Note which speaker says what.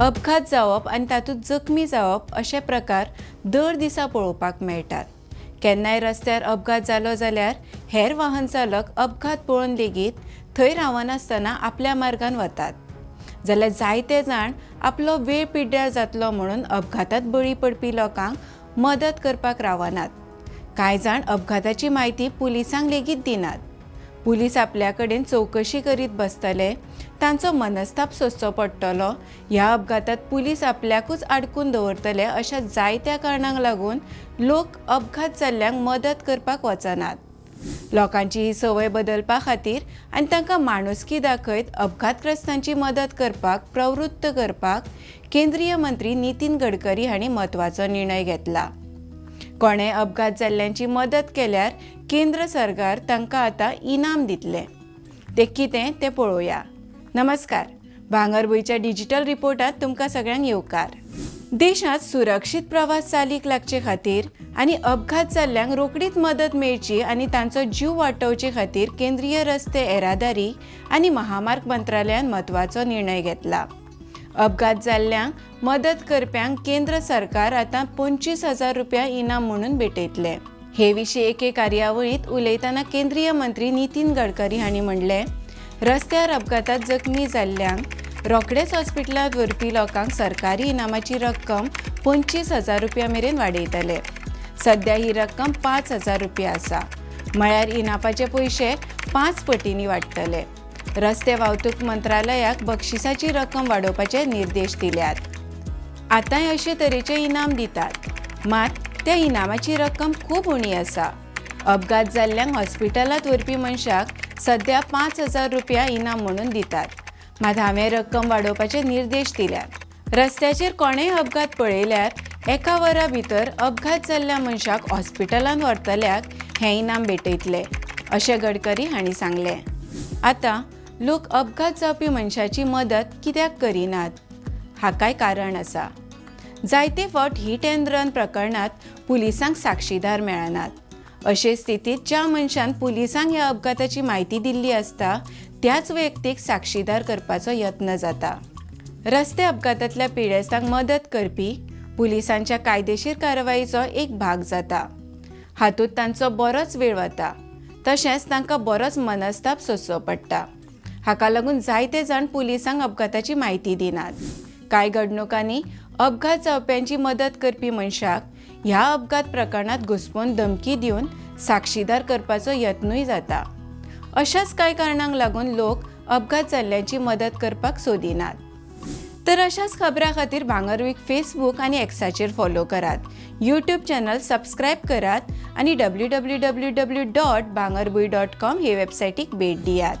Speaker 1: अपघात जावप आनी तातूंत जखमी जावप अशे प्रकार दर दिसा पळोवपाक मेळटात केन्नाय रस्त्यार अपघात जालो जाल्यार हेर वाहन चालक अपघात पळोवन लेगीत थंय रावनासतना आपल्या मार्गान वतात. जाल्यार जायते जाण आपलो वेळ पिड्ड्यार जातलो म्हणून अपघातांत बळी पडपी लोकांक मदत करपाक रावनात. कांय जाण अपघाताची म्हायती पुलिसांक लेगीत दिनात. पुलीस आपल्या कडेन चवकशी करीत बसतले तांचो मनस्ताप सोंसचो पडटलो ह्या अपघातांत पुलीस आपल्याकूच आडकून दवरतले अशा जायत्या कारणांक लागून लोक अपघात जाल्ल्यांक मदत करपाक वचनात. लोकांची ही संवय बदलपा खातीर आनी तांकां माणुसकी दाखयत अपघातग्रस्तांची मदत करपाक प्रवृत्त करपाक केंद्रीय मंत्री नितीन गडकरी हांणी म्हत्वाचो निर्णय घेतला. कोणें अपघात जाल्ल्यांची मदत केल्यार केंद्र सरकार तांकां आतां इनाम दितलें. तें कितें तें पळोवया. नमस्कार. भांगरभूंयच्या डिजिटल रिपोर्टांत तुमकां सगळ्यांक येवकार. देशांत सुरक्षीत प्रवास चालीक लागचे खातीर आनी अपघात जाल्ल्यांक रोखडीच मदत मेळची आनी तांचो जीव वाटोवचे खातीर केंद्रीय रस्ते येरादारी आनी महामार्ग मंत्रालयान म्हत्वाचो निर्णय घेतला. अपघात जाल्ल्यांक मदत करप्यांक केंद्र सरकार आतां पंचवीस हजार रुपया इनाम म्हणून भेटयतले. हे विशीं एके कार्यावळींत उलयतना केंद्रीय मंत्री नितीन गडकरी हांणी म्हणलें रस्त्यार अपघातांत जखमी जाल्ल्यांक रोखडेच हॉस्पिटलांत व्हरपी लोकांक सरकारी इनामाची रक्कम पंचवीस हजार रुपया मेरेन वाडयतले. सध्या ही रक्कम पांच हजार रुपया आसा. म्हळ्यार इनामाचे पयशे पांच पटींनी वाडटले रस्ते वाहतूक मंत्रालयाक बक्षिसाची रक्कम वाडोवपाचे निर्देश दिल्यात. आतांय अशे तरेचे इनाम दितात. मात त्या इनामाची रक्कम खूब उणी आसा. अपघात जाल्ल्यांक हॉस्पिटलांत व्हरपी मनशाक सध्या पांच हजार रुपया इनाम म्हणून दितात. मात हांवें रक्कम वाडोवपाचे निर्देश दिल्यात. रस्त्याचेर कोणेय अपघात पळयल्यार एका वरा भितर अपघात जाल्ल्या मनशाक हॉस्पिटलांत व्हरतल्याक हें इनाम भेटयतले अशें गडकरी हांणी सांगलें. आतां लोक अपघात जावपी मनशाची मदत कित्याक करिनात? हाकाय कारण आसा? जायते फावट हीट अँड रन प्रकरणात पुलिसांक साक्षीदार मेळनात. अशे स्थितीत ज्या मनशान पुलिसांक ह्या अपघाताची म्हायती दिल्ली आसता त्याच व्यक्तीक साक्षीदार करपाचो यत्न जाता. रस्ते अपघातांतल्या पिडेस्तांक मदत करपी पुलिसांच्या कायदेशीर कारवाईचो एक भाग जाता. हातूंत तांचो बरोच वेळ वता तशेंच तांकां बरोच मनस्ताप सोंसचो पडटा. हाका लागून जायते जाण पुलिसांक अपघाताची म्हायती दिनात. कांय घडणुकांनी अपघात जावप्यांची मदत करपी मनशाक. ह्या अपघात प्रकरणात घुस्पून धमकी दिवन साक्षीदार करपाचो यत्नूय जाता. अशाच कांय कारणांक लागून लोक अपघात जाल्ल्यांची मदत करपाक सोदिनात. तर अशाच खबरां खातीर भांगरवीक फेसबूक आनी एक्साचेर फॉलो करात. यूट्यूब चॅनल सबस्क्रायब करात आनी W W W W dot Bhangarbhuin dot com हे वेबसायटीक भेट दियात.